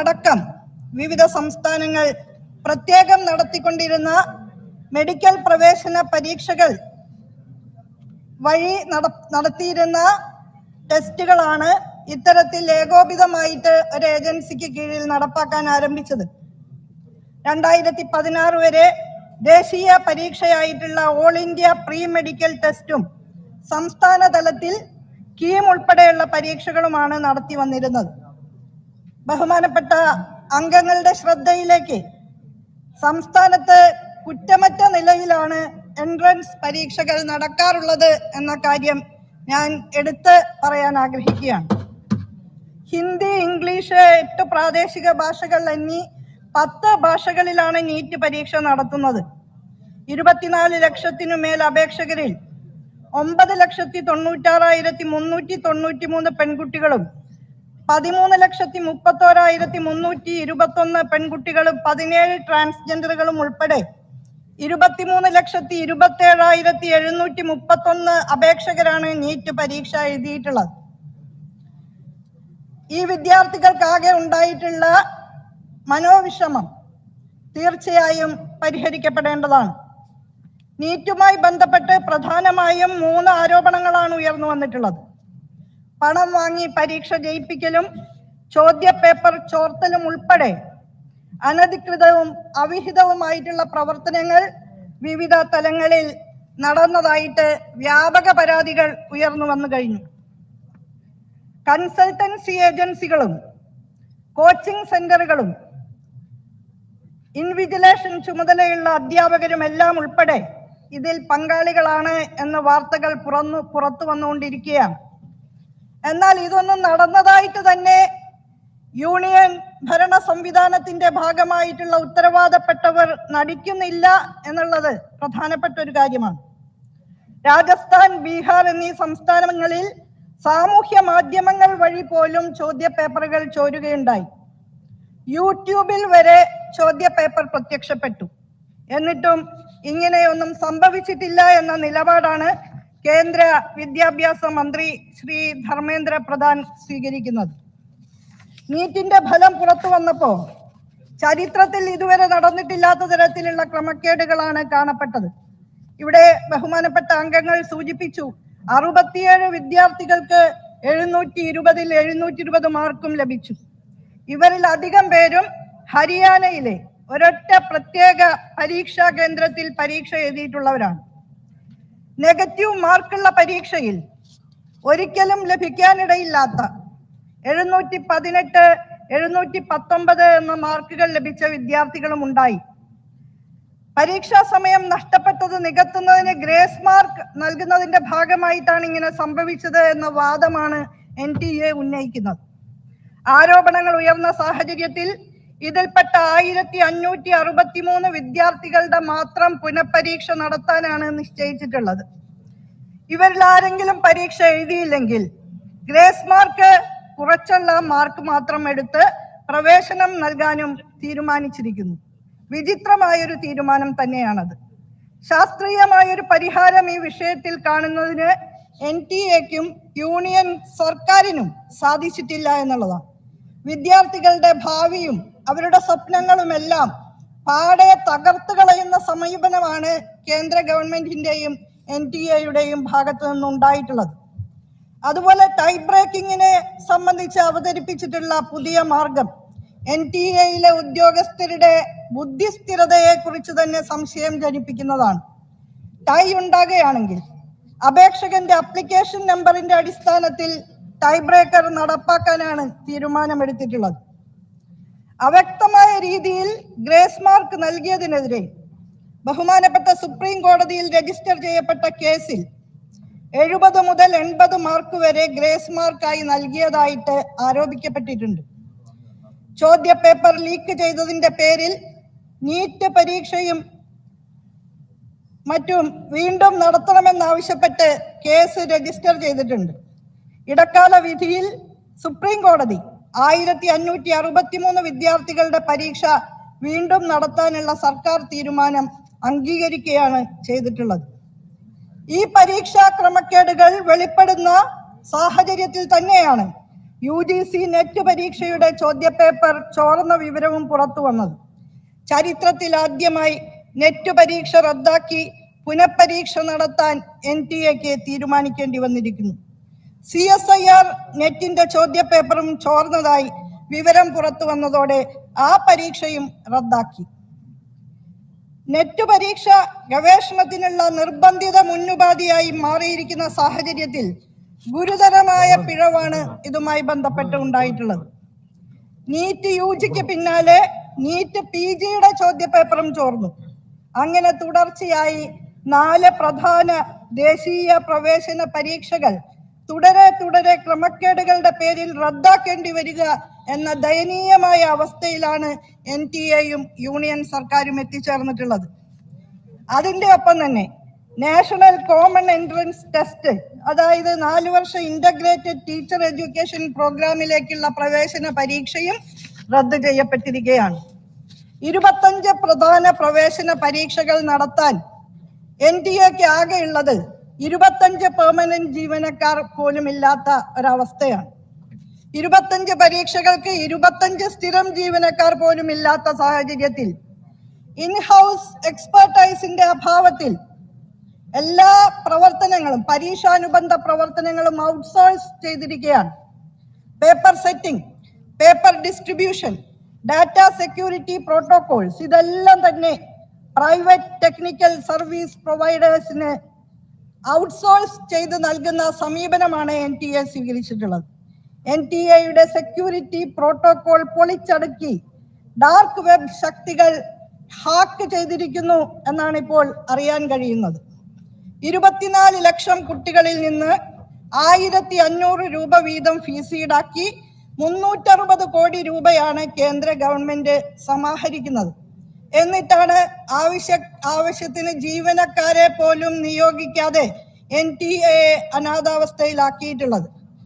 അടക്കം വിവിധ സംസ്ഥാനങ്ങൾ പ്രത്യേകം നടത്തിക്കൊണ്ടിരുന്ന മെഡിക്കൽ പ്രവേശന പരീക്ഷകൾ വഴി നടത്തിയിരുന്ന ടെസ്റ്റുകളാണ് ഇത്തരത്തിൽ ഏകോപിതമായിട്ട് ഒരു ഏജൻസിക്ക് കീഴിൽ നടപ്പാക്കാൻ ആരംഭിച്ചത്. രണ്ടായിരത്തി പതിനാറ് വരെ ദേശീയ പരീക്ഷയായിട്ടുള്ള ഓൾ ഇന്ത്യ പ്രീ മെഡിക്കൽ ടെസ്റ്റും സംസ്ഥാന തലത്തിൽ കീം ഉൾപ്പെടെയുള്ള പരീക്ഷകളുമാണ് നടത്തി വന്നിരുന്നത്. ബഹുമാനപ്പെട്ട അംഗങ്ങളുടെ ശ്രദ്ധയിലേക്ക് സംസ്ഥാനത്ത് കുറ്റമറ്റ നിലയിലാണ് എൻട്രൻസ് പരീക്ഷകൾ നടക്കാറുള്ളത് എന്ന കാര്യം ഞാൻ എടുത്ത് പറയാൻ ആഗ്രഹിക്കുകയാണ്. ഹിന്ദി ഇംഗ്ലീഷ് എട്ട് പ്രാദേശിക ഭാഷകൾ എന്നീ പത്ത് ഭാഷകളിലാണ് നീറ്റ് പരീക്ഷ നടത്തുന്നത്. ഇരുപത്തിനാല് ലക്ഷത്തിനു മേൽ അപേക്ഷകരിൽ ഒമ്പത് ലക്ഷത്തി തൊണ്ണൂറ്റാറായിരത്തി മുന്നൂറ്റി തൊണ്ണൂറ്റി മൂന്ന് പെൺകുട്ടികളും പതിമൂന്ന് ലക്ഷത്തി മുപ്പത്തോരായിരത്തി മുന്നൂറ്റി ഇരുപത്തൊന്ന് പെൺകുട്ടികളും പതിനേഴ് ട്രാൻസ്ജെൻഡറുകളും ഉൾപ്പെടെ ഇരുപത്തിമൂന്ന് ലക്ഷത്തി ഇരുപത്തേഴായിരത്തി എഴുന്നൂറ്റി മുപ്പത്തൊന്ന് അപേക്ഷകരാണ് നീറ്റ് പരീക്ഷ എഴുതിയിട്ടുള്ളത്. ഈ വിദ്യാർത്ഥികൾക്കാകെ ഉണ്ടായിട്ടുള്ള മനോവിഷമം തീർച്ചയായും പരിഹരിക്കപ്പെടേണ്ടതാണ്. നീറ്റുമായി ബന്ധപ്പെട്ട് പ്രധാനമായും മൂന്ന് ആരോപണങ്ങളാണ് ഉയർന്നു വന്നിട്ടുള്ളത്. പണം വാങ്ങി പരീക്ഷ ജയിപ്പിക്കലും ചോദ്യ പേപ്പർ ചോർത്തലും ഉൾപ്പെടെ അനധികൃതവും അവിഹിതവുമായിട്ടുള്ള പ്രവർത്തനങ്ങൾ വിവിധ തലങ്ങളിൽ നടന്നതായിട്ട് വ്യാപക പരാതികൾ ഉയർന്നു വന്നു കഴിഞ്ഞു. കൺസൾട്ടൻസി ഏജൻസികളും കോച്ചിംഗ് സെന്ററുകളും ഇൻവിജിലേഷൻ ചുമതലയുള്ള അധ്യാപകരും എല്ലാം ഉൾപ്പെടെ ഇതിൽ പങ്കാളികളാണ് എന്ന വാർത്തകൾ പുറന്നു പുറത്തു വന്നുകൊണ്ടിരിക്കുകയാണ്. എന്നാൽ ഇതൊന്നും നടന്നതായിട്ട് തന്നെ യൂണിയൻ ഭരണ സംവിധാനത്തിന്റെ ഭാഗമായിട്ടുള്ള ഉത്തരവാദപ്പെട്ടവർ നടിക്കുന്നില്ല എന്നുള്ളത് പ്രധാനപ്പെട്ട ഒരു കാര്യമാണ്. രാജസ്ഥാൻ ബീഹാർ എന്നീ സംസ്ഥാനങ്ങളിൽ സാമൂഹ്യ മാധ്യമങ്ങൾ വഴി പോലും ചോദ്യ പേപ്പറുകൾ ചോരുകയുണ്ടായി. യൂട്യൂബിൽ വരെ ചോദ്യ പേപ്പർ പ്രത്യക്ഷപ്പെട്ടു. എന്നിട്ടും ഇങ്ങനെയൊന്നും സംഭവിച്ചിട്ടില്ല എന്ന നിലപാടാണ് കേന്ദ്ര വിദ്യാഭ്യാസ മന്ത്രി ശ്രീ ധർമ്മേന്ദ്ര പ്രധാൻ സ്വീകരിക്കുന്നത്. നീറ്റിന്റെ ഫലം പുറത്തു വന്നപ്പോ ചരിത്രത്തിൽ ഇതുവരെ നടന്നിട്ടില്ലാത്ത തരത്തിലുള്ള ക്രമക്കേടുകളാണ് കാണപ്പെട്ടത്. ഇവിടെ ബഹുമാനപ്പെട്ട അംഗങ്ങൾ സൂചിപ്പിച്ചു അറുപത്തിയേഴ് വിദ്യാർത്ഥികൾക്ക് എഴുന്നൂറ്റി ഇരുപതിൽ എഴുന്നൂറ്റി ഇരുപത് മാർക്കും ലഭിച്ചു. ഇവരിൽ അധികം പേരും ഹരിയാനയിലെ ഒരൊറ്റ പ്രത്യേക പരീക്ഷാ കേന്ദ്രത്തിൽ പരീക്ഷ എഴുതിയിട്ടുള്ളവരാണ്. നെഗറ്റീവ് മാർക്കുള്ള പരീക്ഷയിൽ ഒരിക്കലും ലഭിക്കാനിടയില്ലാത്ത എഴുന്നൂറ്റി പതിനെട്ട് എഴുന്നൂറ്റി പത്തൊമ്പത് എന്ന മാർക്കുകൾ ലഭിച്ച വിദ്യാർത്ഥികളും ഉണ്ടായി. പരീക്ഷാ സമയം നഷ്ടപ്പെട്ടത് നികത്തുന്നതിന് ഗ്രേസ് മാർക്ക് നൽകുന്നതിന്റെ ഭാഗമായിട്ടാണ് ഇങ്ങനെ സംഭവിച്ചത് എന്ന വാദമാണ് എൻ ടി എ ഉന്നയിക്കുന്നത്. ആരോപണങ്ങൾ ഉയർന്ന സാഹചര്യത്തിൽ ഇതിൽപ്പെട്ട ആയിരത്തി അഞ്ഞൂറ്റി അറുപത്തി മൂന്ന് വിദ്യാർത്ഥികളുടെ മാത്രം പുനഃപരീക്ഷ നടത്താനാണ് നിശ്ചയിച്ചിട്ടുള്ളത്. ഇവരിൽ ആരെങ്കിലും പരീക്ഷ എഴുതിയില്ലെങ്കിൽ ഗ്രേസ് മാർക്ക് കുറച്ചുള്ള മാർക്ക് മാത്രം എടുത്ത് പ്രവേശനം നൽകാനും തീരുമാനിച്ചിരിക്കുന്നു. വിചിത്രമായൊരു തീരുമാനം തന്നെയാണത്. ശാസ്ത്രീയമായൊരു പരിഹാരം ഈ വിഷയത്തിൽ കാണുന്നതിന് എൻ ടി എക്കും യൂണിയൻ സർക്കാരിനും സാധിച്ചിട്ടില്ല എന്നുള്ളതാണ്. വിദ്യാർത്ഥികളുടെ ഭാവിയും അവരുടെ സ്വപ്നങ്ങളുമെല്ലാം പാടെ തകർത്ത് കളയുന്ന സമീപനമാണ് കേന്ദ്ര ഗവൺമെന്റിന്റെയും എൻ ടി എയുടെയും ഭാഗത്തു നിന്നുണ്ടായിട്ടുള്ളത്. അതുപോലെ ടൈ ബ്രേക്കിങ്ങിനെ സംബന്ധിച്ച് അവതരിപ്പിച്ചിട്ടുള്ള പുതിയ മാർഗം എൻ ടി എയിലെ ഉദ്യോഗസ്ഥരുടെ ബുദ്ധിസ്ഥിരതയെ കുറിച്ച് തന്നെ സംശയം ജനിപ്പിക്കുന്നതാണ്. ടൈ ഉണ്ടാകുകയാണെങ്കിൽ അപേക്ഷകന്റെ അപ്ലിക്കേഷൻ നമ്പറിന്റെ അടിസ്ഥാനത്തിൽ ടൈ ബ്രേക്കർ നടപ്പാക്കാനാണ് തീരുമാനമെടുത്തിട്ടുള്ളത്. അവ്യക്തമായ രീതിയിൽ ഗ്രേസ് മാർക്ക് നൽകിയതിനെതിരെ ബഹുമാനപ്പെട്ട സുപ്രീം കോടതിയിൽ രജിസ്റ്റർ ചെയ്യപ്പെട്ട കേസിൽ എഴുപത് മുതൽ എൺപത് മാർക്ക് വരെ ഗ്രേസ് മാർക്കായി നൽകിയതായിട്ട് ആരോപിക്കപ്പെട്ടിട്ടുണ്ട്. ചോദ്യ പേപ്പർ ലീക്ക് ചെയ്തതിന്റെ പേരിൽ നീറ്റ് പരീക്ഷയും മറ്റും വീണ്ടും നടത്തണമെന്നാവശ്യപ്പെട്ട് കേസ് രജിസ്റ്റർ ചെയ്തിട്ടുണ്ട്. ഇടക്കാല വിധിയിൽ സുപ്രീം കോടതി ആയിരത്തി അഞ്ഞൂറ്റി അറുപത്തിമൂന്ന് വിദ്യാർത്ഥികളുടെ പരീക്ഷ വീണ്ടും നടത്താനുള്ള സർക്കാർ തീരുമാനം അംഗീകരിക്കുകയാണ് ചെയ്തിട്ടുള്ളത്. ഈ പരീക്ഷാ ക്രമക്കേടുകൾ വെളിപ്പെടുന്ന സാഹചര്യത്തിൽ തന്നെയാണ് യു ജി സി നെറ്റ് പരീക്ഷയുടെ ചോദ്യപേപ്പർ ചോർന്ന വിവരവും പുറത്തു വന്നത്. ചരിത്രത്തിൽ ആദ്യമായി നെറ്റ് പരീക്ഷ റദ്ദാക്കി പുനഃപരീക്ഷ നടത്താൻ എൻ ടി എക്ക് തീരുമാനിക്കേണ്ടി വന്നിരിക്കുന്നു. സി എസ് ഐ ആർ നെറ്റിന്റെ ചോദ്യപേപ്പറും ചോർന്നതായി വിവരം പുറത്തു വന്നതോടെ ആ പരീക്ഷയും റദ്ദാക്കി. നെറ്റ് പരീക്ഷ ഗവേഷണത്തിനുള്ള നിർബന്ധിത മുന്നുപാധിയായി മാറിയിരിക്കുന്ന സാഹചര്യത്തിൽ ഗുരുതരമായ പിഴവാണ് ഇതുമായി ബന്ധപ്പെട്ട് ഉണ്ടായിട്ടുള്ളത്. നീറ്റ് യു ജിക്ക് പിന്നാലെ നീറ്റ് പി ജിയുടെ ചോദ്യപേപ്പറും ചോർന്നു. അങ്ങനെ തുടർച്ചയായി നാല് പ്രധാന ദേശീയ പ്രവേശന പരീക്ഷകൾ തുടരെ തുടരെ ക്രമക്കേടുകളുടെ പേരിൽ റദ്ദാക്കേണ്ടി വരിക എന്ന ദയനീയമായ അവസ്ഥയിലാണ് എൻ ടി എയും യൂണിയൻ സർക്കാരും എത്തിച്ചേർന്നിട്ടുള്ളത്. അതിന്റെ ഒപ്പം തന്നെ നാഷണൽ കോമൺ എൻട്രൻസ് ടെസ്റ്റ് അതായത് നാല് വർഷ ഇന്റഗ്രേറ്റഡ് ടീച്ചർ എഡ്യൂക്കേഷൻ പ്രോഗ്രാമിലേക്കുള്ള പ്രവേശന പരീക്ഷയും റദ്ദ് ചെയ്യപ്പെട്ടിരിക്കുകയാണ്. ഇരുപത്തഞ്ച് പ്രധാന പ്രവേശന പരീക്ഷകൾ നടത്താൻ എൻ ടി എക്ക് ആകെയുള്ളത് ഇരുപത്തഞ്ച് പെർമനന്റ് ജീവനക്കാർ പോലും ഇല്ലാത്ത ഒരവസ്ഥയാണ്. ഇരുപത്തഞ്ച് പരീക്ഷകൾക്ക് ഇരുപത്തഞ്ച് സ്ഥിരം ജീവനക്കാർ പോലും ഇല്ലാത്ത സാഹചര്യത്തിൽ ഇൻഹൗസ് എക്സ്പെർട്ടൈസിന്റെ അഭാവത്തിൽ എല്ലാ പ്രവർത്തനങ്ങളും പരീക്ഷാനുബന്ധ പ്രവർത്തനങ്ങളും ഔട്ട്സോഴ്സ് ചെയ്തിരിക്കുകയാണ്. Paper setting paper distribution data security protocols ഇതെല്ലാം തന്നെ പ്രൈവറ്റ് ടെക്നിക്കൽ സർവീസ് പ്രൊവൈഡേഴ്സിന് ഔട്ട്സോഴ്സ് ചെയ്ത് നൽകുന്ന സമീപനമാണ് എൻ ടി എ സ്വീകരിച്ചിട്ടുള്ളത്. എൻ ടി എയുടെ സെക്യൂരിറ്റി പ്രോട്ടോകോൾ പൊളിച്ചടുക്കി ഡാർക്ക് വെബ് ശക്തികൾ ഹാക്ക് ചെയ്തിരിക്കുന്നു എന്നാണ് ഇപ്പോൾ അറിയാൻ കഴിയുന്നത്. ഇരുപത്തിനാല് ലക്ഷം കുട്ടികളിൽ നിന്ന് ആയിരത്തി അഞ്ഞൂറ് രൂപ വീതം ഫീസ് ഈടാക്കി മുന്നൂറ്ററുപത് കോടി രൂപയാണ് കേന്ദ്ര ഗവൺമെന്റ് സമാഹരിക്കുന്നത്. എന്നിട്ടാണ് ആവശ്യ ആവശ്യത്തിന് ജീവനക്കാരെ പോലും നിയോഗിക്കാതെ എൻ ടി എ അനാഥാവസ്ഥയിലാക്കിയിട്ടുള്ളത്.